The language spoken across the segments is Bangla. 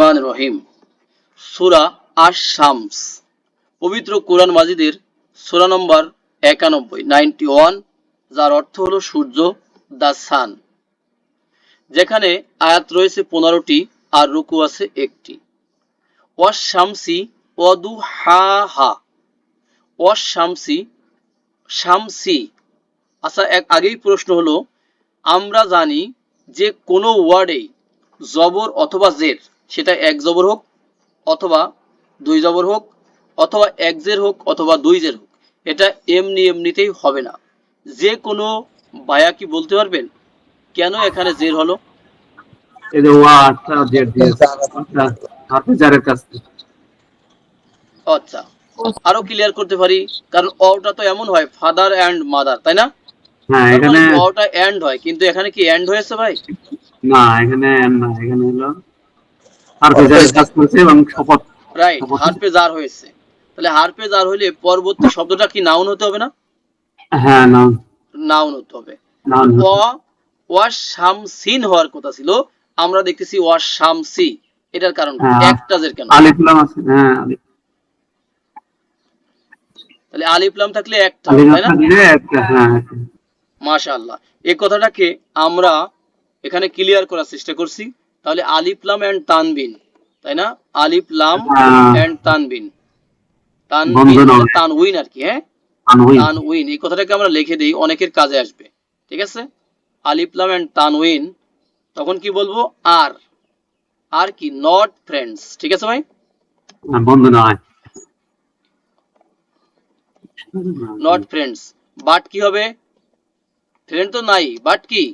রহমান রহিম। সুরা আশ শামস পবিত্র কোরআন মাজিদের সুরা নম্বর একানব্বই নাইনটি ওয়ান যার অর্থ হলো সূর্য দা সান যেখানে আয়াত রয়েছে পনেরোটি আর রুকু আছে একটি। ওয়াস শামসি ওদু হা হা ওয়াস শামসি শামসি। আচ্ছা এক আগেই প্রশ্ন হলো, আমরা জানি যে কোনো ওয়ার্ডেই জবর অথবা জের সেটা এক জবর হোক অথবা দুই জবর হোক অথবা এক জের হোক অথবা দুই জের হোক এটা এমনি এমনিতেই হবে না। যে কোনো বায়া কি বলতে পারবেন? কেন এখানে জের হলো? আচ্ছা, থেকে। আচ্ছা আরও ক্লিয়ার করতে পারি কারণ অটা তো এমন হয় ফাদার অ্যান্ড মাদার তাই না? হ্যাঁ এখানে মানে অটা এন্ড হয় কিন্তু এখানে কি এন্ড হয়েছে ভাই? না এখানে এন্ড না এখানে হলো হাতে জারের কাজ করেছে এবং শপথ রাইট অবশ্যই। হারপে জার হয়েছে। তাহলে হারপে জার হইলে পরবর্তী শব্দটা কি নাউন হতে হবে না? হ্যাঁ না নাউন হতে হবে। না ও ওয়াশ শামসিন হওয়ার কথা ছিল। আমরা দেখতেছি এটার কারণ? হ্যাঁ। একটা জের কেন? আলিফ লাম আছে। হ্যাঁ তাহলে আলিফ লাম থাকলে একটা আলিফ তাই না? হ্যাঁ মাশাআল্লাহ। এই কথাটাকে আমরা এখানে ক্লিয়ার করার চেষ্টা করছি। তাহলে আলিফ লাম এন্ড তানবিন তাই না? আলিফ লাম হ্যাঁ। এন্ড তানবিন। তানবিন মানে তানউইন আর কি হ্যাঁ? তানউইন। এই কথাটাকে আমরা লিখে দিই অনেকের কাজে আসবে ঠিক আছে? আলিফ লাম এন্ড তানউইন তখন কি বলব? আর আর কি নট ফ্রেন্ডস ঠিক আছে ভাই? বন্ধু নয় নট ফ্রেন্ডস বাট কি হবে? ফ্রেন্ড তো নাই বাট কি?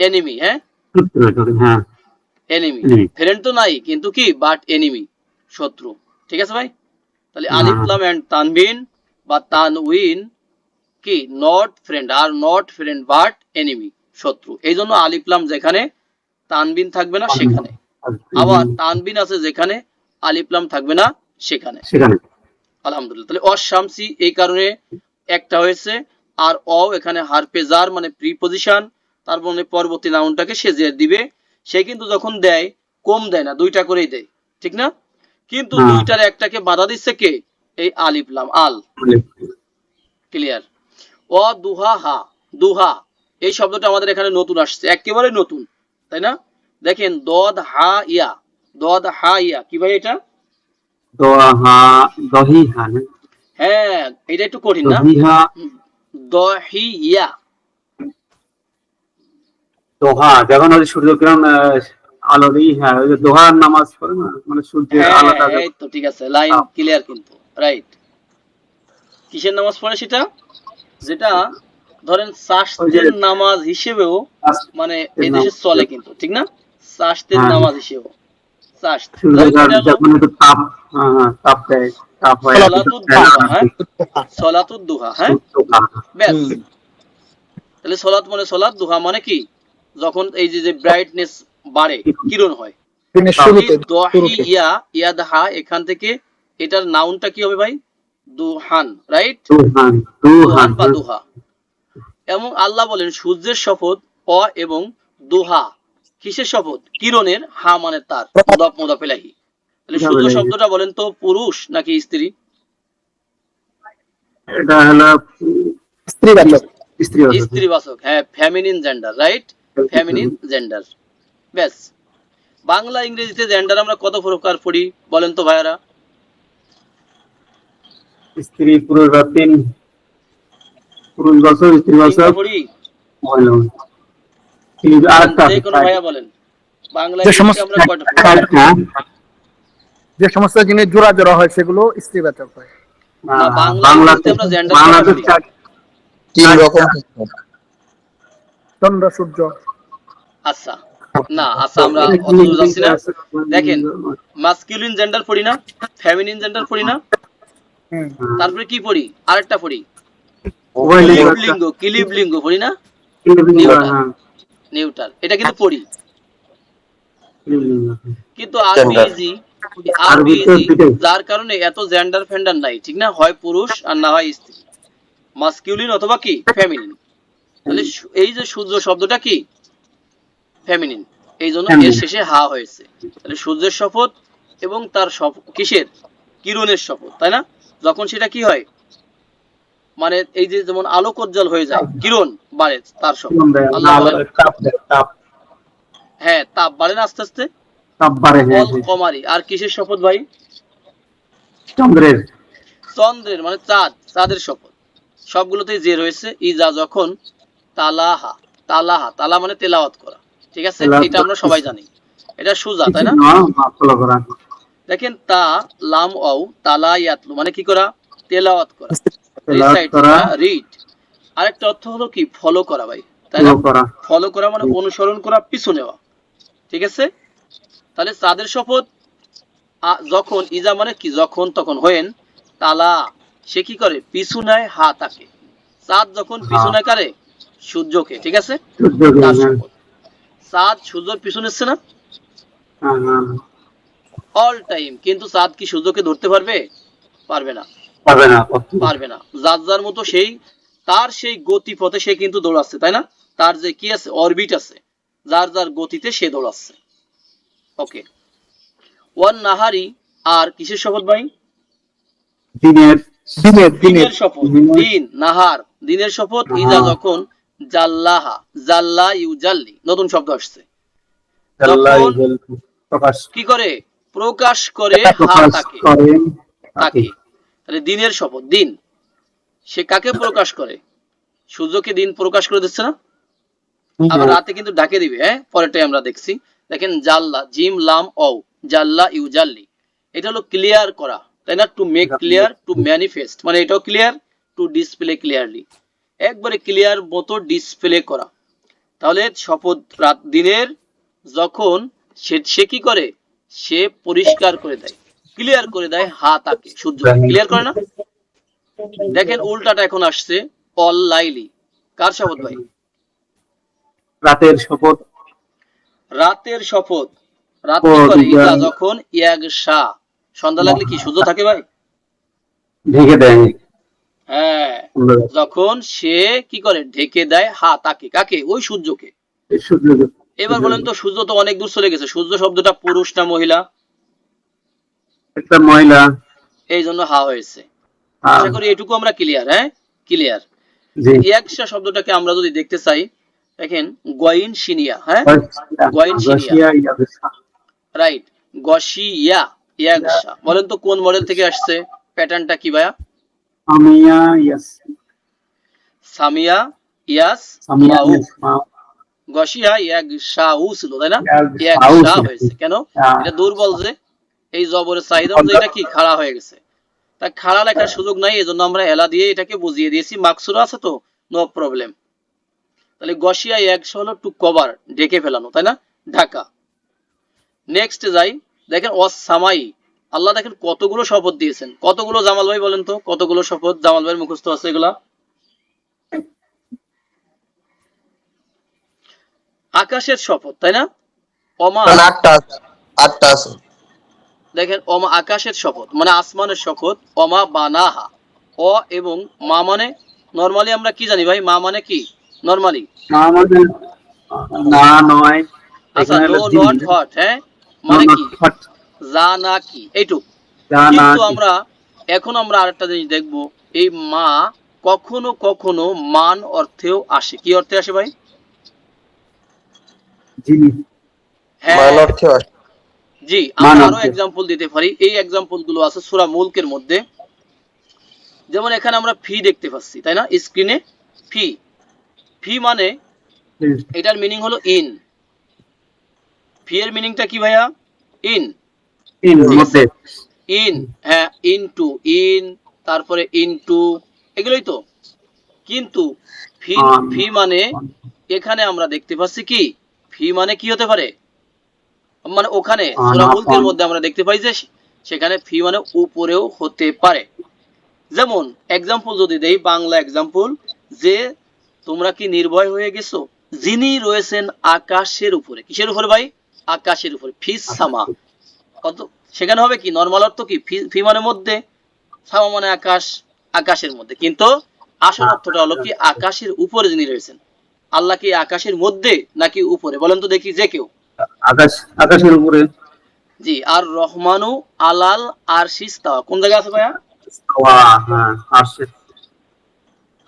এনিমি হ্যাঁ হ্যাঁ এনিমি ফ্রেন্ড তো নাই কিন্তু কি? বাট এনিমি শত্রু। ঠিক আছে ভাই? তাহলে হ্যাঁ। আলিফ লাম এন্ড তানবিন বা তানউইন কি? নট ফ্রেন্ড আর নট ফ্রেন্ড বাট এনিমি শত্রু। এই জন্য আলিফ লাম যেখানে তানবিন থাকবে না সেখানে। আবার তানবিন আছে যেখানে আলিফ লাম থাকবে না সেখানে। সেখানে। আলহামদুলিল্লাহ। তাহলে অশামসি এই কারণে একটা হয়েছে আর অ এখানে হারপেজার মানে প্রিপজিশন তার মানে পরবর্তী নাউনটাকে সে জের দিবে সে কিন্তু যখন দেয় কম দেয় না দুইটা করেই দেয়। ঠিক না? কিন্তু। দুইটার একটাকে বাধা দিচ্ছে কে? এই আলিফলাম আল। ক্লিয়ার অ দুহা হা। দুহা এই শব্দটা আমাদের এখানে নতুন আসছে একেবারে নতুন তাই না? দেখেন দদ হা ইয়া। দদ হা ইয়া। কি ভাই এটা? হ্যাঁ এটা একটু কঠিন না? দহি দহিয়া দোহা যখন ওই দিই হ্যাঁ ওই দোহার নামাজ পড়ে না মানে সূর্যের হ্যাঁ, আলোটা এই তো ঠিক আছে লাইন হ্যাঁ। ক্লিয়ার কিন্তু রাইট কিসের নামাজ পড়ে সেটা? যেটা ধরেন সাস্তের নামাজ হিসেবেও মানে এই দেশে চলে কিন্তু ঠিক না? সাস্তের হ্যাঁ। নামাজ হিসেবেও সাস্ত সূর্যগ্রাম যখন একটু তাপ হ্যাঁ, হ্যাঁ, তাপ দেয় তাপ হয় সলাতুদ দুহা, হ্যাঁ? সলাতুদ দুহা হ্যাঁ? ব্যাস। তাহলে সলাত মানে সলাত দুহা মানে কি? যখন এই যে যে ব্রাইটনেস বাড়ে কিরণ হয়? ইয়া ইয়াদহা এখান থেকে এটার নাউনটা কি হবে ভাই? দুহান রাইট দুহান বা দুহা। এবং আল্লাহ বলেন সূর্যের শপথ অ এবং দুহা। কিসের শপথ? কিরণের হা মানে তার। মুদাফ মুদাফ ইলাহি তাহলে সূর্য শব্দটা বলেন তো পুরুষ নাকি স্ত্রী? এটা হলো স্ত্রীবাচক। স্ত্রীবাচক। হ্যাঁ feminine gender right feminine gender ব্যাস বাংলা ইংরেজিতে জেন্ডার আমরা কত প্রকার পড়ি বলেন তো ভাইয়ারা? স্ত্রী পুরুষ বা তিন। পুরুষ বছর স্ত্রী আরেকটা যে ভাইয়া বলেন। বাংলা ইংরেজিতে সমস্ত- আমরা কয়টা পড়ি? হ্যাঁ, যে সমস্ত জিনিস জোড়া জোড়া হয় সেগুলো স্ত্রীবাচক হয়। না, বাংলাতে তিন রকম। চন্দ্র সূর্য। আচ্ছা। না আচ্ছা আমরা অত দূর যাচ্ছি না। দেখেন মাস্কুলিন জেন্ডার পড়ি না ফেমিনিন জেন্ডার পড়ি না। তারপরে কি পড়ি? আরেকটা পড়ি। উভয় লিঙ্গ কিলিব লিঙ্গ পড়ি না। হ্যাঁ, নিউটার এটা কিন্তু পড়ি। কিলিব কিন্তু আরবি Gender. ইজি আরবি আরবিতে ইজি দুটোই। যার কারণে এত জেন্ডার ফেন্ডার নাই ঠিক না? হয় পুরুষ আর না হয় স্ত্রী। মাস্কুলিন অথবা কি? ফেমিনিন তাহলে এই যে সূর্য শব্দটা কি? ফেমিনিন এই জন্য হ্যাঁ। এর শেষে হা হয়েছে। তাহলে সূর্যের শপথ এবং তার কিসের? কিরণের শপথ তাই না? যখন সেটা কি হয়? মানে এই যে যেমন উজ্জ্বল হয়ে যায় কিরণ বাড়ে তার শপথ আলো- হ্যাঁ তাপ বাড়ে না আস্তে আস্তে? হ্যাঁ অল কমারি। আর কিসের শপথ ভাই? চন্দ্রের। চন্দ্রের মানে চাঁদ চাঁদের শপথ। সবগুলোতেই যে রয়েছে ইজা যখন তালাহা তালাহা তালা মানে তেলাওয়াত করা। ঠিক আছে? এটা আমরা সবাই জানি। এটা সুজা তাই না? দেখেন তা লাম অও তালা ইয়াতলু মানে কি করা? তেলাওয়াত করা। রিড আরেকটা অর্থ হলো কি? ফলো করা ভাই তাই না? ফলো করা। মানে অনুসরণ করা পিছু নেওয়া। ঠিক আছে? তাহলে চাঁদের শপথ যখন ইজা মানে কি? যখন তখন হয়েন তালা সে কি করে? পিছু নেয় হা তাকে চাঁদ যখন পিছু হা। নেয় কারে? সূর্যকে ঠিক আছে? তার হ্যাঁ, শপথ। চাঁদ সূর্যের পিছু নিচ্ছে না অল টাইম কিন্তু চাঁদ কি সূর্যকে ধরতে পারবে? পারবে না। পারবে না যার যার মতো সেই তার সেই গতিপথে সে কিন্তু দৌড়াচ্ছে তাই না? তার যে কি আছে? অরবিট আছে। যার যার গতিতে সে দৌড়াচ্ছে। ওকে ওয়ান নাহারি আর কিসের শপথ ভাই? দিনের দিনের শপথ দিন নাহার। দিনের শপথ ইজা যখন জাল্লাহা জাল্লা ইউজাল্লি নতুন শব্দ আসছে। কি করে? প্রকাশ করে তাকে। তাকে। তাহলে দিনের শপথ দিন। সে কাকে প্রকাশ করে? সূর্যকে দিন প্রকাশ করে দিচ্ছে না? আবার রাতে কিন্তু ডাকে দিবে হ্যাঁ? পরেরটাই আমরা দেখছি। দেখেন জাল্লা জিম লাম ও জাল্লা ইউ জাল্লি এটা হলো ক্লিয়ার করা তাই না? To make clear to manifest মানে এটাও ক্লিয়ার টু ডিসপ্লে ক্লিয়ারলি একবারে ক্লিয়ার মতো ডিসপ্লে করা। তাহলে শপথ রাত দিনের যখন সে সে কি করে? সে পরিষ্কার করে দেয়। ক্লিয়ার করে দেয় হা তাকে সূর্য ক্লিয়ার করে না? দেখেন উল্টাটা এখন আসছে অল লাইলি। কার শপথ ভাই? রাতের শপথ। রাতের শপথ। রাত কি করে। যখন ইয়াগ শাহ। সন্ধ্যা লাগলে কি সূর্য থাকে ভাই? ঢেকে দেয়। হ্যাঁ। যখন সে কি করে? ঢেকে দেয় হা তাকে কাকে? ওই সূর্যকে। এবার বলেন তো সূর্য তো অনেক দূর চলে গেছে। সূর্য শব্দটা পুরুষ না মহিলা? একটা মহিলা। এই জন্য হা হয়েছে। আশা করি এটুকু আমরা ক্লিয়ার হ্যাঁ? ক্লিয়ার ইয়াকশা শব্দটাকে আমরা যদি দেখতে চাই দেখেন গয়িন সিনিয়া হ্যাঁ গোয়েন ইয়াদেশা। রাইট গশিয়া ইয়াকশা বলেন তো কোন মডেল থেকে আসছে? প্যাটার্নটা কি ভাইয়া? সামিয়া ইয়াস। সামিয়া ইয়াস সামিয়া ইয়াস গশিয়া ইয়াগ শাউ ছিল তাই না? ইয়াগ হয়েছে কেন? এটা দুর্বল যে। এই জবরের চাহিদা অনুযায়ী এটা কি খাড়া হয়ে গেছে? তা খাড়া লেখার সুযোগ নাই এজন্য আমরা এলা দিয়ে এটাকে বুঝিয়ে দিয়েছি মাকসুরা আছে তো? নো প্রবলেম তাহলে গশিয়া একশো হলো টু কভার ঢেকে ফেলানো তাই না? ঢাকা। নেক্সট যাই দেখেন অসামাই। আল্লাহ দেখেন কতগুলো শপথ দিয়েছেন। কতগুলো জামাল ভাই বলেন তো? কতগুলো শপথ জামাল ভাইয়ের মুখস্থ আছে এগুলা? আকাশের শপথ তাই না? অমা আটটা আটটা আছে। দেখেন অমা আকাশের শপথ মানে আসমানের শপথ অমা বানাহা। অ এবং মা মানে নরমালি আমরা কি জানি ভাই? মা মানে কি? নরমালি? মা মানে না নয়। আচ্ছা নো নট হট হ্যাঁ? মানে কি. যা না কি এইটুক কিন্তু আমরা এখন আমরা আরেকটা জিনিস দেখব। এই মা কখনো কখনো মান অর্থেও আসে। কি অর্থে আসে ভাই? যিনি হ্যাঁ। মান অর্থে আসে। জি আমরা আরও এক্সাম্পল দিতে পারি। এই এক্সাম্পলগুলো আছে সূরা মুলকের মধ্যে। যেমন এখানে আমরা ফি দেখতে পাচ্ছি তাই না? স্ক্রিনে ফি। ফি মানে এটার মিনিং হলো ইন ফি এর মিনিংটা কি ভাইয়া? ইন ঠিক মধ্যে। ইন হ্যাঁ ইন টু ইন তারপরে ইন টু এগুলোই তো। কিন্তু ফি ফি মানে এখানে আমরা দেখতে পাচ্ছি কি? ফি মানে কি হতে পারে? মানে ওখানে সূরা মধ্যে আমরা দেখতে পাই যে সেখানে ফি মানে উপরেও হতে পারে। যেমন এক্সাম্পল যদি দেই বাংলা এক্সাম্পল যে তোমরা কি নির্ভয় হয়ে গেছো? যিনি রয়েছেন আকাশের উপরে। কিসের উপরে ভাই? আকাশের উপরে। ফিস সামা। কত সেখানে হবে কি? নর্মাল অর্থ কি? ফি- ফি মানে মধ্যে সামা মানে আকাশ আকাশের মধ্যে। কিন্তু আসল অর্থটা হলো কি? আকাশের উপরে যিনি রয়েছেন। আল্লাহ কি আকাশের মধ্যে নাকি উপরে? বলেন তো দেখি যে কেউ। আকাশ আকাশের উপরে। জি আর রহমানু আলাল আর সিস্তাওয়া কোন জায়গায় আছে ভাইয়া? হ্যাঁ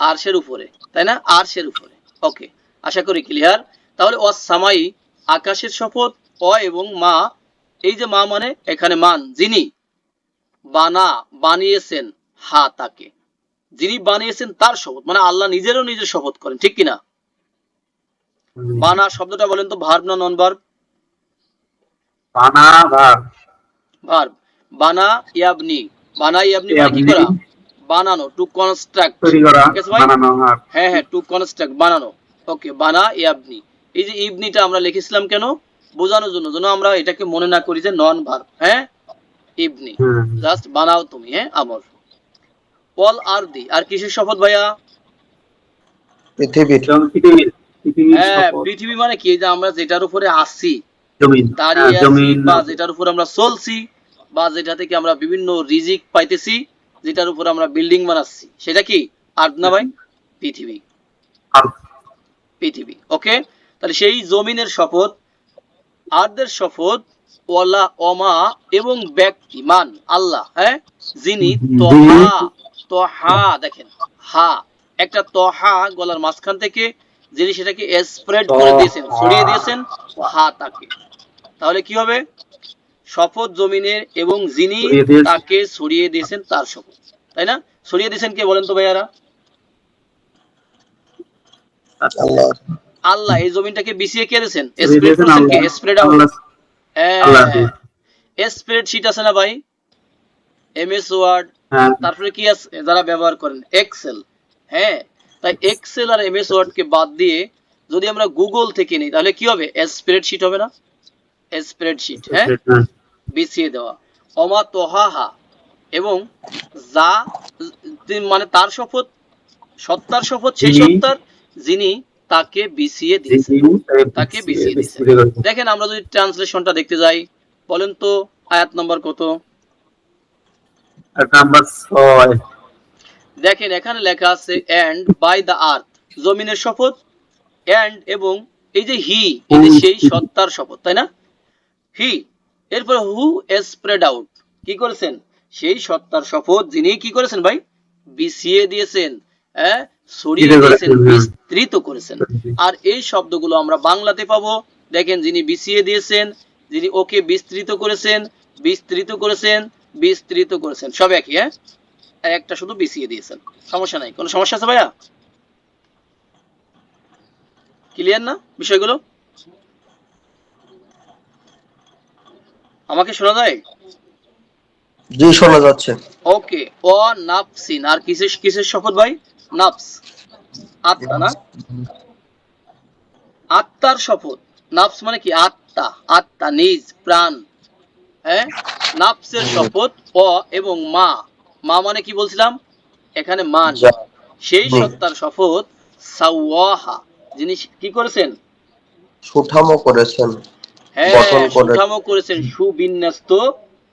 আরশের উপরে। তাই না? আরশের উপরে। ওকে আশা করি ক্লিয়ার তাহলে ও সামাই আকাশের শপথ অ এবং মা এই যে মা মানে এখানে মান যিনি বানা বানিয়েছেন হা তাকে। যিনি বানিয়েছেন তার শপথ মানে আল্লাহ নিজেরও নিজের শপথ করেন ঠিক কিনা? বানা শব্দটা বলেন তো ভার্ব না নন ভার্ব বানা ভার ভার্ব। বানা ইয়াবনি। বানা ইয়াবনি মানে কি করা? বানানো টু কনস্ট্রাক্ট ঠিক আছে ভাই? বানানো হ্যাঁ হ্যাঁ হ্যাঁ টু কনস্ট্রাক্ট বানানো। ওকে বানা ইয়াবনি। এই যে ইবনিটা আমরা লিখেছিলাম কেন? বোঝানোর জন্য যেন আমরা এটাকে মনে না করি যে নন ভার্ব হ্যাঁ? ইবনি। জাস্ট বানাও তুমি হ্যাঁ? আমর পল আর দি আর কিসের শপথ ভাইয়া? পৃথিবীর। পৃথিবীর হ্যাঁ পৃথিবী মানে কি? যে আমরা যেটার উপরে আসছি জমিন। দাঁড়িয়ে হ্যাঁ, আছি জমিন। বা যেটার উপর আমরা চলছি বা যেটা থেকে আমরা বিভিন্ন রিজিক পাইতেছি যেটার উপর আমরা বিল্ডিং বানাচ্ছি। সেটা কি? আর্থ না ভাই? পৃথিবী। আর। পৃথিবী ওকে? তাহলে সেই জমিনের শপথ আর্দের শপথ ওয়ালা অমা এবং ব্যক্তি মান আল্লাহ হ্যাঁ? যিনি তহা তহা দেখেন হা। একটা তহা গলার মাঝখান থেকে যিনি সেটাকে স্প্রেড করে দিয়েছেন ছড়িয়ে দিয়েছেন হা তাকে। তাহলে কি হবে? শপথ জমিনের এবং যিনি তাকে ছড়িয়ে দিয়েছেন তার শপথ তাই না? ছড়িয়ে দিয়েছেন কে বলেন তো ভাইয়ারা? আল্লাহ। আল্লাহ এই জমিনটাকে বিছিয়ে কে দিয়েছেন? স্প্রেড করছেন কে? Spread out. স্প্রেড শিট আছে না ভাই? এমএস ওয়ার্ড হ্যাঁ। তারপরে কি আছে? যারা ব্যবহার করেন এক্সেল হ্যাঁ তাই এক্সেল আর এমএস ওয়ার্ড কে বাদ দিয়ে যদি আমরা গুগল থেকে নিই তাহলে কি হবে? স্প্রেডশিট হবে না? স্প্রেডশিট হ্যাঁ? হ্যাঁ। বিছিয়ে দেওয়া। অমা তোহাহা। এবং যা মানে তার শপথ সত্তার শপথ সেই সত্তার যিনি তাকে বিছিয়ে দিয়েছেন তাকে বিছিয়ে দিয়েছেন দেখেন আমরা যদি ট্রান্সলেশনটা দেখতে যাই বলেন তো আয়াত নম্বর কত? নাম্বার ছয়। দেখেন এখানে লেখা আছে এন্ড বাই দ্য আর্থ জমিনের শপথ এন্ড এবং এই যে হি এই যে সেই সত্তার শপথ তাই না? হি এরপর হু স্প্রেড আউট কি করেছেন? সেই সত্তার শপথ যিনি কি করেছেন ভাই? বিছিয়ে দিয়েছেন। হ্যাঁ ছড়িয়ে দিয়েছেন হ্যাঁ। বিস্তৃত করেছেন। আর এই শব্দগুলো আমরা বাংলাতে পাবো। দেখেন যিনি বিছিয়ে দিয়েছেন যিনি ওকে বিস্তৃত করেছেন বিস্তৃত করেছেন বিস্তৃত করেছেন। সব একই হ্যাঁ? একটা শুধু বিছিয়ে দিয়েছেন। সমস্যা নাই। কোনো সমস্যা আছে ভাইয়া? ক্লিয়ার না বিষয়গুলো? আমাকে শোনা যায়? জি শোনা যাচ্ছে। ওকে ও নাফসিন। আর কিসের কিসের শপথ ভাই? নাফস। আত্মা না? আত্মার শপথ। নাফস মানে কি? আত্মা। আত্মা নিজ প্রাণ। হ্যাঁ? নাফসের শপথ অ এবং মা। মা মানে কি বলছিলাম? এখানে মান। সেই সত্তার শপথ সাওয়াহা। যিনি কি করেছেন? সুঠামো করেছেন। হ্যাঁ সুঠামো করেছেন সুবিন্যস্ত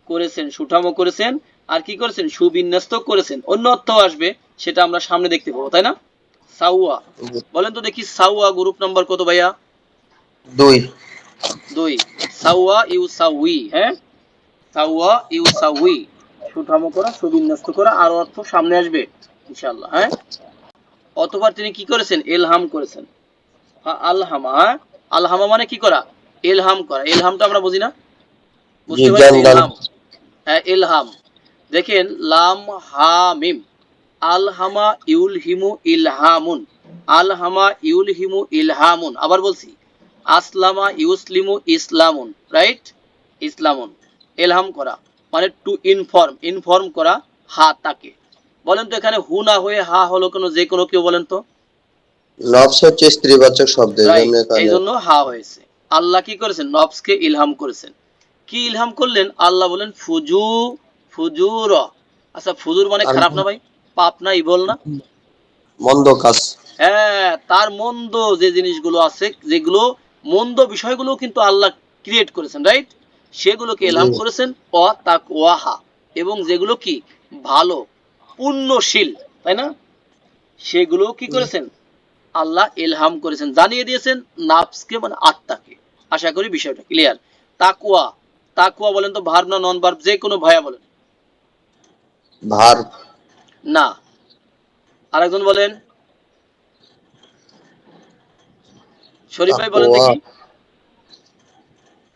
করেছেন সুঠামো করেছেন। আর কি করেছেন? সুবিন্যস্ত করেছেন। অন্য অর্থ আসবে সেটা আমরা সামনে দেখতে পাবো তাই না? সাউয়া। বলেন তো দেখি সাউয়া গ্রুপ নাম্বার কত ভাইয়া? দুই। দুই। সাউয়া ইউ সাউই হ্যাঁ? সাউয়া ইউ সাউই সুঠামো করা সুবিন্যস্ত করা আর অর্থ সামনে আসবে ইনশাআল্লাহ হ্যাঁ? অতবার তিনি কি করেছেন? এলহাম করেছেন। হ্যাঁ, আলহামা হ্যাঁ? আলহামা মানে কি করা? এলহাম করা। এলহামটা আমরা বুঝি না? বুঝতে পারছি এলহাম। হ্যাঁ এলহাম। দেখেন লাম হা মিম। আলহামা ইউল হিমু ইলহামুন। আলহামা ইউল হিমু ইলহামুন। আবার বলছি আসলামা ইউসলিমু ইসলামুন। রাইট ইসলামুন। এলহাম করা। মানে টু ইনফর্ম ইনফর্ম করা হা তাকে। বলেন তো এখানে হু না হয়ে হা হলো কোনো যে কোনো কেউ বলেন তো? নফস হচ্ছে স্ত্রীবাচক শব্দ এই জন্য হা হয়েছে। আল্লাহ কি করেছেন? নফসকে ইলহাম করেছেন। কি ইলহাম করলেন? আল্লাহ বলেন ফুজু ফুজুর। আচ্ছা ফুজুর মানে খারাপ না ভাই? পাপ না ইবল না? মন্দ কাজ। হ্যাঁ তার মন্দ যে জিনিসগুলো আছে যেগুলো মন্দ বিষয়গুলো কিন্তু আল্লাহ ক্রিয়েট করেছেন রাইট সেগুলোকে এলহাম জি। করেছেন অ তাক ওয়াহা এবং যেগুলো কি? ভালো পুণ্যশীল তাই না? সেগুলো কি করেছেন? আল্লাহ এলহাম করেছেন জানিয়ে দিয়েছেন নাফসকে মানে আত্মাকে। আশা করি বিষয়টা ক্লিয়ার তাকুয়া তাকুয়া বলেন তো ভার্ব না নন ভার্ব যে কোনো ভাইয়া বলেন। ভার। না। আরেকজন বলেন। শরীফ ভাই বলেন দেখি।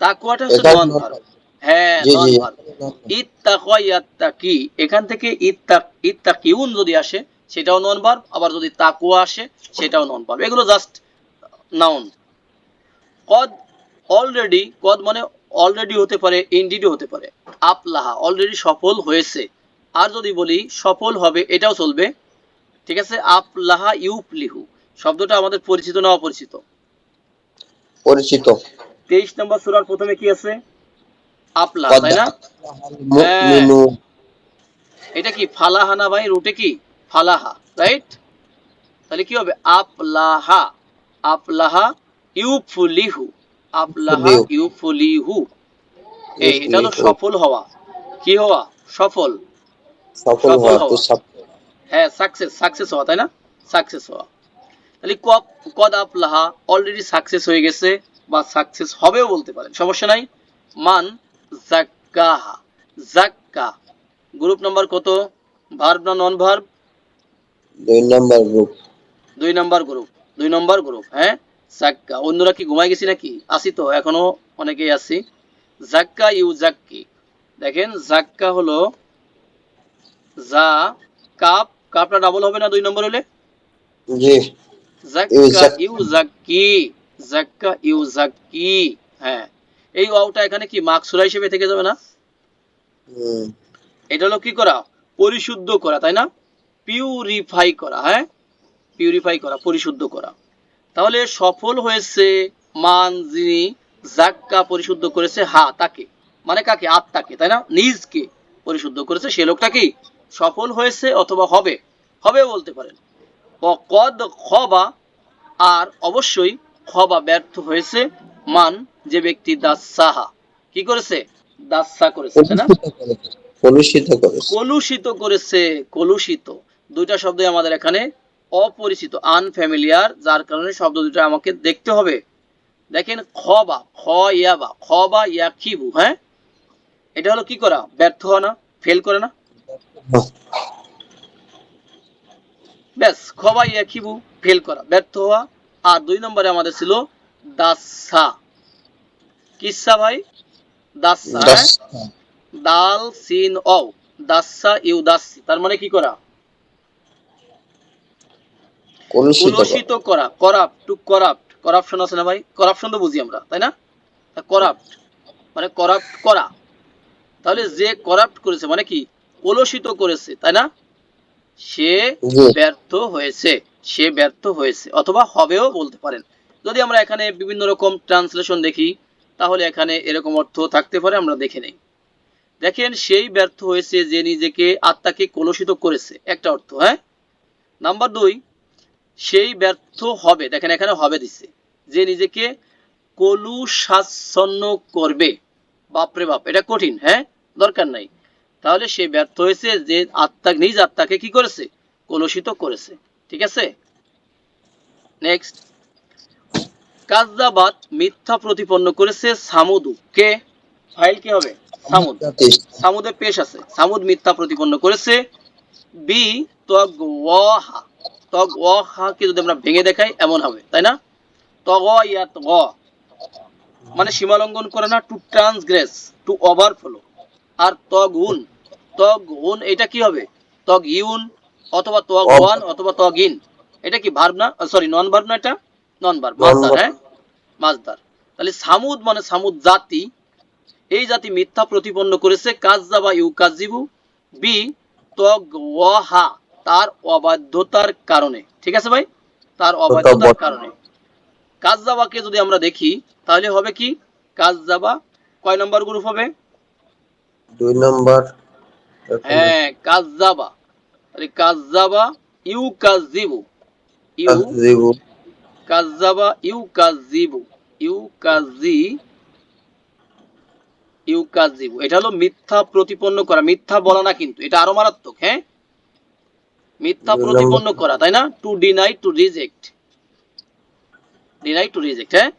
তাকুয়াটা হচ্ছে নন ভার্ব হ্যাঁ জি নন ভার্ব ইত্তাকওয়া ইয়াত্তাকি এখান থেকে ইত্তাক ইত্তাকিউন যদি আসে সেটাও নন ভার্ব আবার যদি তাকুয়া আসে সেটাও নন ভার্ব এগুলো জাস্ট নাউন কদ অলরেডি কদ মানে অলরেডি হতে পারে ইনডিডও হতে পারে। আপলাহা অলরেডি সফল হয়েছে। আর যদি বলি সফল হবে এটাও চলবে। ঠিক আছে? আপলাহা ইউপলিহু শব্দটা আমাদের পরিচিত না অপরিচিত? পরিচিত। তেইশ নম্বর সূরার প্রথমে কি আছে? আপলাহা তাই না? মুমিনু এটা কি ফালাহা না ভাই? রুটে কি? ফালাহা রাইট? তাহলে কি হবে? আপলাহা আপলাহা ইউফুলিহু। আপলাহা ইউফুলিহু। ইউফুলিহু। এই এটা হলো সফল হওয়া। কি হওয়া? সফল। সফল হওয়া। তো হ্যাঁ সাকসেস সাকসেস হওয়া তাই না? সাকসেস হওয়া। তাহলে কদ কদ আপলাহা অলরেডি সাকসেস হয়ে গেছে বা সাকসেস হবেও বলতে পারেন সমস্যা নাই। মান জাক্কাহা জাক্কা গ্রুপ নাম্বার কত? ভার্ব না নন ভার্ব দুই নাম্বার গ্রুপ দুই নাম্বার গ্রুপ দুই নাম্বার গ্রুপ হ্যাঁ? জাক্কা অন্যরা কি ঘুমাই গেছি নাকি? আসি তো এখনও অনেকেই আছি জাক্কা ইউ জাক্কি। দেখেন জাক্কা হলো যা কাপ কাপটা ডাবল হবে না দুই নম্বর হলে? জি। জাক্কা ইউজাক্কি। ইউজাক্কি জাক্কা ইউজাক্কি হ্যাঁ। এই ওয়াওটা এখানে কি মাকসুরা হিসেবে থেকে যাবে না? এটা হলো কি করা? পরিশুদ্ধ করা তাই না? পিউরিফাই করা হ্যাঁ? পিউরিফাই করা পরিশুদ্ধ করা। তাহলে সফল হয়েছে মান যিনি জাক্কা পরিশুদ্ধ করেছে হা তাকে। মানে কাকে? আত্মাকে তাই না? নিজকে পরিশুদ্ধ করেছে সে লোকটা কি? সফল হয়েছে অথবা হবে হবে বলতে পারেন। কদ খবা আর অবশ্যই খবা ব্যর্থ হয়েছে মান যে ব্যক্তি দাসাহা। কি করেছে? দাসা করেছে না? কলুষিত করেছে কলুষিত করেছে। কলুষিত দুইটা শব্দই আমাদের এখানে অপরিচিত আনফ্যামিলিয়ার যার কারণে শব্দ দুটো আমাকে দেখতে হবে। দেখেন খবা খ ইয়াবা খবা ইয়াকিবু হ্যাঁ? এটা হলো কি করা? ব্যর্থ হওয়া না ফেল করে না। ব্যাস খবা ইয়াকিবু ফেল করা। ব্যর্থ হওয়া। আর দুই নম্বরে আমাদের ছিল দাসা। কিসা ভাই? দাসা হ্যাঁ? দাল সিন অ দাসা ইউ দাসি। তার মানে কি করা। কলুষিত করা। Corrupt two corrupt. করাপশন আছে না ভাই? করাপশন তো বুঝি আমরা তাই না? করাপ্ট। মানে করাপ্ট করা। তাহলে যে করাপ্ট করেছে মানে কি? কলুষিত করেছে তাই না? সে ব্যর্থ হয়েছে সে ব্যর্থ হয়েছে অথবা হবেও বলতে পারেন। যদি আমরা এখানে বিভিন্ন রকম ট্রান্সলেশন দেখি তাহলে এখানে এরকম অর্থ থাকতে পারে আমরা দেখে নেই। দেখেন সেই ব্যর্থ হয়েছে যে নিজেকে আত্মাকে কলুষিত করেছে একটা অর্থ হ্যাঁ? নাম্বার দুই সেই ব্যর্থ হবে দেখেন এখানে হবে দিচ্ছে যে নিজেকে কলুষাচ্ছন্ন করবে। বাপরে বাপ এটা কঠিন হ্যাঁ? দরকার নাই। তাহলে সে ব্যর্থ হয়েছে যে আত্মা নিজ আত্মাকে কি করেছে? কলুষিত করেছে। ঠিক আছে? নেক্সট কাজদাবাদ মিথ্যা প্রতিপন্ন করেছে সামুদু। কে? ফাইল কি হবে? সামুদ। সামুদে পেশ। আছে। সামুদ মিথ্যা প্রতিপন্ন করেছে। বি তগ ওয়াহা তগ ওয়াহা কে যদি আমরা ভেঙে দেখাই এমন হবে। তাই না? তগ ইয়াত মানে সীমালঙ্ঘন করে না টু ট্রান্সগ্রেস টু ওভারফ্লো আর তগ উন। তগ উন এটা কি হবে? তগ ইউন অথবা তগ ওয়ান অথবা তগ ইন। এটা কি ভার্ব না? সরি নন ভার্ব না এটা? নন ভার্ব মাছদার হ্যাঁ? মাছদার তাহলে সামুদ মানে সামুদ জাতি। এই জাতি মিথ্যা প্রতিপন্ন করেছে। কাজদা বা ইউকাজিবু বি তগ ওয়াহা তার অবাধ্যতার কারণে। ঠিক আছে ভাই? তার অবাধ্যতার কারণে। কাজদাবাকে যদি আমরা দেখি তাহলে হবে কি? কাজদাবা কয় নম্বর গ্রুপ হবে? দুই নাম্বার হ্যাঁ কাজদাবা ইউ কাজিবু ইউ ইউ ইউ কাজি ইউ এটা হলো মিথ্যা প্রতিপন্ন করা। মিথ্যা বলা না কিন্তু। এটা আরও মারাত্মক হ্যাঁ? মিথ্যা প্রতিপন্ন করা তাই না? To deny to reject deny to reject হ্যাঁ?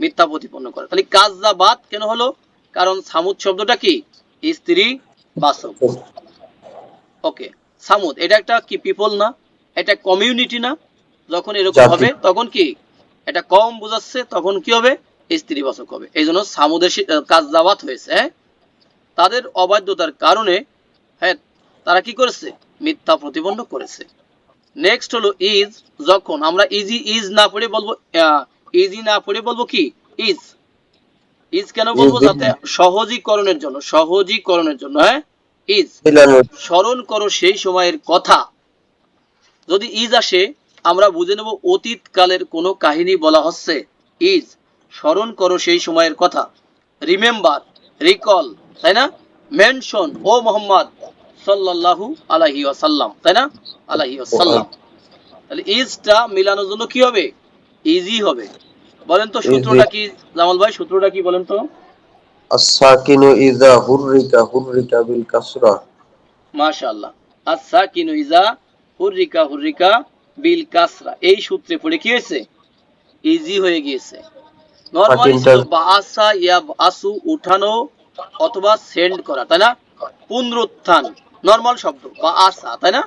মিথ্যা প্রতিপন্ন করে। তাহলে কাজ্জাবাত কেন হলো? কারণ সামুদ শব্দটা কি? স্ত্রী বাচক ওকে সামুদ এটা একটা কি পিপল না? এটা কমিউনিটি না? যখন এরকম হবে তখন কি? এটা কম বোঝাচ্ছে তখন কি হবে? স্ত্রীবাচক হবে। এই জন্য সামুদের কাজদাবাত হয়েছে হ্যাঁ? তাদের অবাধ্যতার কারণে হ্যাঁ তারা কি করেছে? মিথ্যা প্রতিপন্ন করেছে। নেক্সট হলো ইজ যখন আমরা ইজি ইজ না পড়ে বলব ইজি না পড়ে বলব কি? ইজ ইজ কেন বলব? যাতে সহজীকরণের জন্য সহজীকরণের জন্য হ্যাঁ? ইজ স্মরণ করো সেই সময়ের কথা। যদি ইজ আসে আমরা বুঝে নেব অতীত কালের কোনো কাহিনী বলা হচ্ছে। ইজ স্মরণ করো সেই সময়ের কথা। রিমেম্বার রিকল তাই না? মেনশন ও মোহাম্মদ সাল্লাল্লাহু আলাইহি ওয়াসাল্লাম তাই না? আলাইহি ওয়াসাল্লাম। তাহলে ইজটা মিলানোর জন্য কি হবে? ইজি হবে। বলেন তো সূত্রটা কি জামাল ভাই সূত্রটা কি বলেন তো? আসাকিনু ইযা হুররিকা হুররিকা বিল কাসরা। মাশাআল্লাহ। আচ্ছা কিনু ইজা হুররিকা হুররিকা বিল কাসরা। এই সূত্রে পড়ে কি হয়েছে? ইজি হয়ে গিয়েছে। নরমালি বাসা ইয়া আসু উঠানো অথবা সেন্ড করা তাই না? পুনরুত্থান নরমাল শব্দ বা আসা তাই না?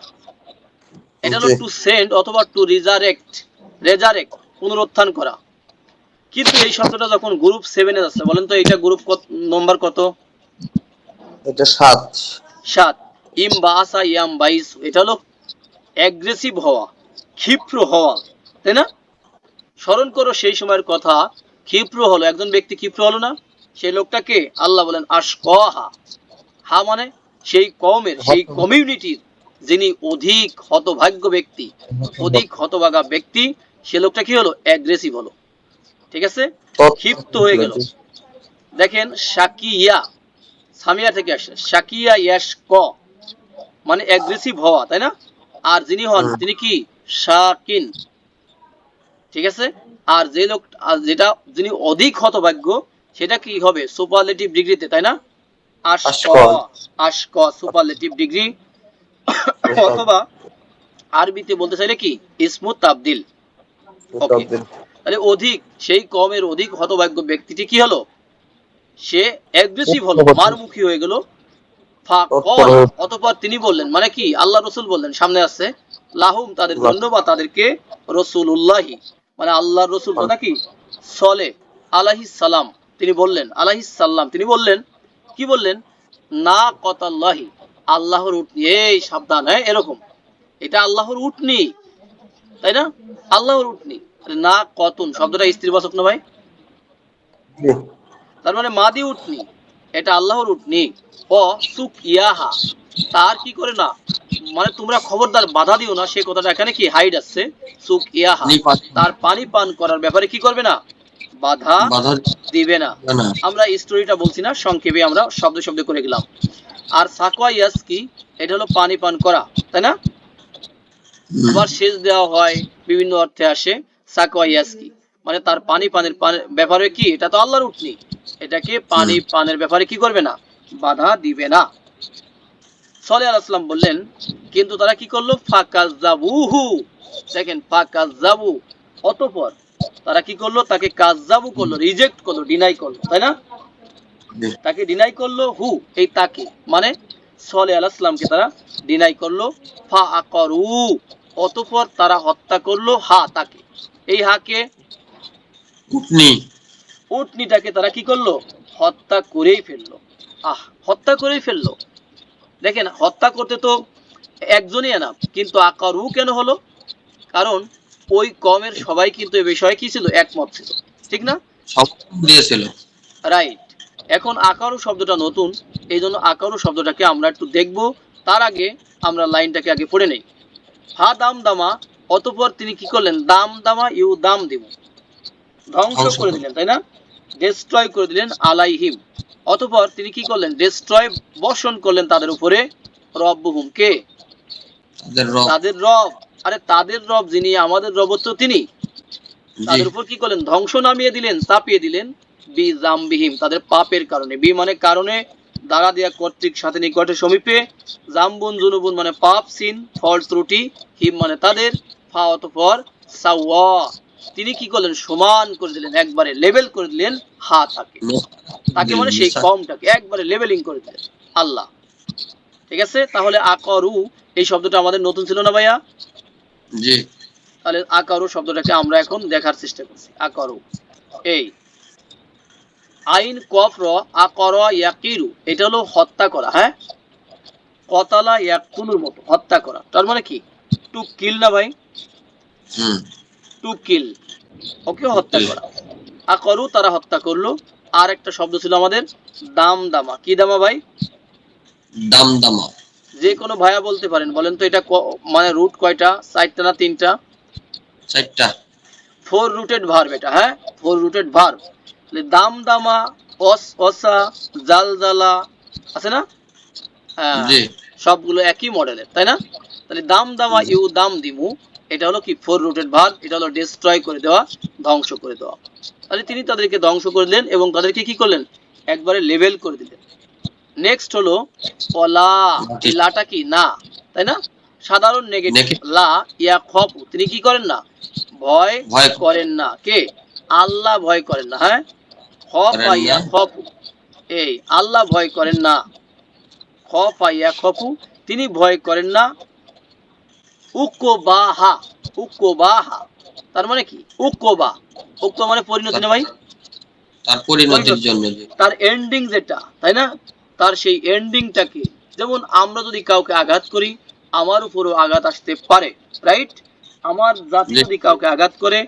এটা হলো টু সেন্ড অথবা টু রিজারেক্ট রেজারেক্ট পুনরুত্থান করা। কিন্তু এই শব্দটা যখন গ্রুপ সেভেনে যাচ্ছে বলেন তো এটা গ্রুপ নম্বর কত? এটা সাত। সাত। ইম বা আসা ইয়াম বাইস। এটা হলো অ্যাগ্রেসিভ হওয়া ক্ষিপ্র হওয়া তাই না? স্মরণ করো সেই সময়ের কথা ক্ষিপ্র হলো। একজন ব্যক্তি ক্ষিপ্র হলো না সেই লোকটাকে আল্লাহ বলেন আশকহা। হা মানে সেই কমের সেই কমিউনিটির যিনি অধিক হতভাগ্য ব্যক্তি অধিক হতভাগা ব্যক্তি সে লোকটা কি হলো? অ্যাগ্রেসিভ হলো। ঠিক আছে? ক্ষিপ্ত হয়ে গেল। দেখেন শাকিয়া সামিয়া থেকে আসে শাকিয়া ইয়াস ক মানে অ্যাগ্রেসিভ হওয়া তাই না? আর যিনি হন তিনি কি? শাকিন। ঠিক আছে? আর যে লোক যেটা যিনি অধিক হতভাগ্য সেটা কি হবে? সুপারলেটিভ ডিগ্রিতে তাই না? আশক আশক। Superlative degree. অথবা আরবিতে বলতে চাইলে কি? ইসমুত তাবদিল। Okay. তাহলে অধিক সেই কমের অধিক হতভাগ্য ব্যক্তিটি কি হলো? সে অ্যাগ্রেসিভ হলো মারমুখী হয়ে গেল। অতপর- তিনি বললেন মানে কি? আল্লাহ রসুল বললেন সামনে আছে লাহুম তাদের। জন্য বা তাদেরকে রসুল্লাহি মানে আল্লাহর রসুল কথা কি? সলে আলাহি সালাম। তিনি বললেন আলাহি সাল্লাম তিনি বললেন কি বললেন? না কতাল্লাহি আল্লাহর উঠনি এই সাবধান হ্যাঁ এরকম। এটা আল্লাহর উঠনি তাই না? আল্লাহর আরে না কতন? শব্দটা স্ত্রীবাচক না ভাই? তার মানে মাদি উটনি। এটা আল্লাহর উটনি। ও সুক ইয়াহা। তার কি করে না? মানে তোমরা খবরদার বাধা দিও না সে কথাটা এখানে কি হাইড আছে? সুক ইয়াহা। তার পানি পান করার ব্যাপারে কি করবে না? বাধা দিবে না। আমরা স্টোরিটা বলছি না সংক্ষেপে আমরা শব্দ শব্দ করে গেলাম। আর সাকওয়া ইয়াস কি? এটা হলো পানি পান করা তাই না? আবার সেচ দেওয়া হয় বিভিন্ন অর্থে আসে। ইয়াস মানে তার পানি পানের পানের ব্যাপারে কি? এটা তো আল্লাহর উঠনি এটাকে পানি পানের ব্যাপারে কি করবে না? বাধা দিবে না। সলে আলাইসালাম বললেন কিন্তু তারা কি করল? ফাকাজাবুহু দেখেন ফাকাজাবু অতপর তারা কি করল? তাকে কাজাবু করল রিজেক্ট করল ডিনাই করল তাই না? তাকে ডিনাই করল হু এই তাকে। মানে সলে আলাইসালামকে তারা ডিনাই করল ফা আকরু অতপর তারা হত্যা করল হা তাকে। এই হাকে উটনি। উটনিটাকে তারা কি করল? হত্যা করেই ফেলল। আহ হত্যা করেই ফেলল। দেখেন হত্যা করতে তো একজনই এনা কিন্তু আকারু কেন হলো? কারণ ওই কমের সবাই কিন্তু এ বিষয়ে কি ছিল? একমত ছিল। ঠিক না? সব দিয়েছিল। রাইট এখন আকারু শব্দটা নতুন এই জন্য আকারু শব্দটাকে আমরা একটু দেখব। তার আগে আমরা লাইনটাকে আগে পড়ে নেই। হা দাম দামা অতপর তিনি কি করলেন? দাম দামা ইউ দাম দিব ধ্বংস করে। দিলেন তাই না? ডিস্ট্রয় করে দিলেন আলাইহিম। অতপর তিনি কি করলেন? ডিস্ট্রয় বর্ষণ করলেন তাদের উপরে রব্বহুম কে? তাদের রব। আরে তাদের রব যিনি আমাদের রব তো তিনি। তাদের উপর কি করলেন? ধ্বংস নামিয়ে দিলেন চাপিয়ে দিলেন। বি জামবিহিম তাদের পাপের কারণে। বি মানে কারণে দাগা দেয়া কর্তৃক সাথে নিকটে সমীপে জাম্বুন জুনুবুন মানে পাপ সিন ফল ত্রুটি হিম মানে তাদের ফা অতপর সাওয়া। তিনি কি করলেন? সমান করে দিলেন একবারে লেভেল করে দিলেন হা তাকে। তাকে মানে সেই কমটাকে একবারে লেভেলিং করে দিলেন আল্লাহ। ঠিক আছে? তাহলে আকরু এই শব্দটা আমাদের নতুন ছিল না ভাইয়া? জি। তাহলে আকারু শব্দটাকে আমরা এখন দেখার চেষ্টা করছি। আকারু এই। আইন কফ র আকর ইয়াকিরু এটা হলো হত্যা করা হ্যাঁ? কতালা ইয়াকুলুর মতো হত্যা করা। তার মানে কি? টু কিল না ভাই? হুম। টু কিল ওকে হত্যা করা। আকরু তারা হত্যা করল। আর একটা শব্দ ছিল আমাদের দাম দামা কি দামা ভাই? দামদামা। যে কোনো ভাইয়া বলতে পারেন বলেন তো এটা মানে রুট কয়টা? চারটা না তিনটা? চারটা। ফোর রুটেড ভার্ব এটা হ্যাঁ? ফোর রুটেড ভার্ব দাম দামা অস অসা জাল জালা আছে না? হ্যাঁ সবগুলো একই মডেলের তাই না? তাহলে ইউ দাম দিমু এটা হলো কি ফোর রুটেড ভার্ব এটা হলো ডিস্ট্রয় করে দেওয়া ধ্বংস করে দেওয়া। তাহলে তিনি তাদেরকে ধ্বংস করে দিলেন এবং তাদেরকে কি করলেন? একবারে লেভেল করে দিলেন। নেক্সট হলো অলা লাটা কি? না তাই না? সাধারণ নেগেটিভ লা ইয়া খপু তিনি কি করেন না? ভয় করেন না। কে? আল্লাহ ভয় করেন না হ্যাঁ? এই আল্লাহ ভয় করেন না। খপ ইয়া খপু তিনি ভয় করেন না। উকোবাহা উকোবাহা। তার মানে কি? উকোবা। উক্ত মানে পরিণতি না ভাই? তার পরিণতির জন্য তার এন্ডিং যেটা তাই না? তার সেই এন্ডিংটাকে যেমন আমরা যদি কাউকে আঘাত করি আমার উপরও আঘাত আসতে পারে রাইট আমার জাতি যদি কাউকে আঘাত করে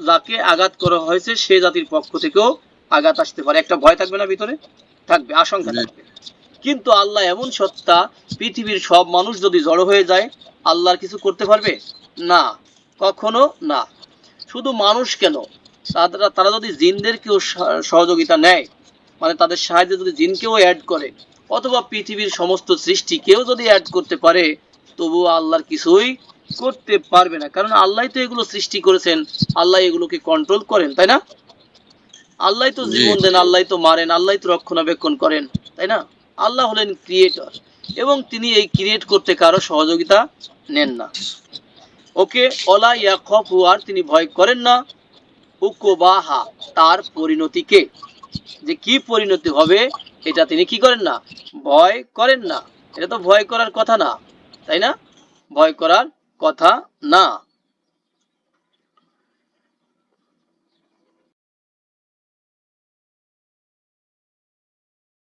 যাকে আঘাত করা হয়েছে সে জাতির পক্ষ থেকেও আঘাত আসতে পারে একটা ভয় থাকবে না ভিতরে? থাকবে আশঙ্কা থাকবে। কিন্তু আল্লাহ এমন সত্তা পৃথিবীর সব মানুষ যদি জড়ো হয়ে যায় আল্লাহর কিছু করতে পারবে? না কখনো না। শুধু মানুষ কেন? তারা তারা যদি জিনদেরকেও সহ- সহযোগিতা নেয় মানে তাদের সাহায্যে যদি জিনকেও অ্যাড করে অথবা পৃথিবীর সমস্ত সৃষ্টিকেও যদি অ্যাড করতে পারে তবুও আল্লাহর কিছুই করতে পারবে না। কারণ আল্লাহ তো এগুলো সৃষ্টি করেছেন আল্লাহ এগুলোকে কন্ট্রোল করেন তাই না? আল্লাহ তো জীবন দেন আল্লাহ তো মারেন আল্লাহ তো রক্ষণাবেক্ষণ করেন তাই না? আল্লাহ হলেন ক্রিয়েটর এবং তিনি এই ক্রিয়েট করতে কারও সহযোগিতা নেন না। ওকে অলা ইয়াখফু আর তিনি ভয় করেন না। উকবাহা তার পরিণতিকে যে কি পরিণতি হবে এটা তিনি কি করেন না? ভয় করেন না। এটা তো ভয় করার কথা না তাই না? ভয় করার কথা না।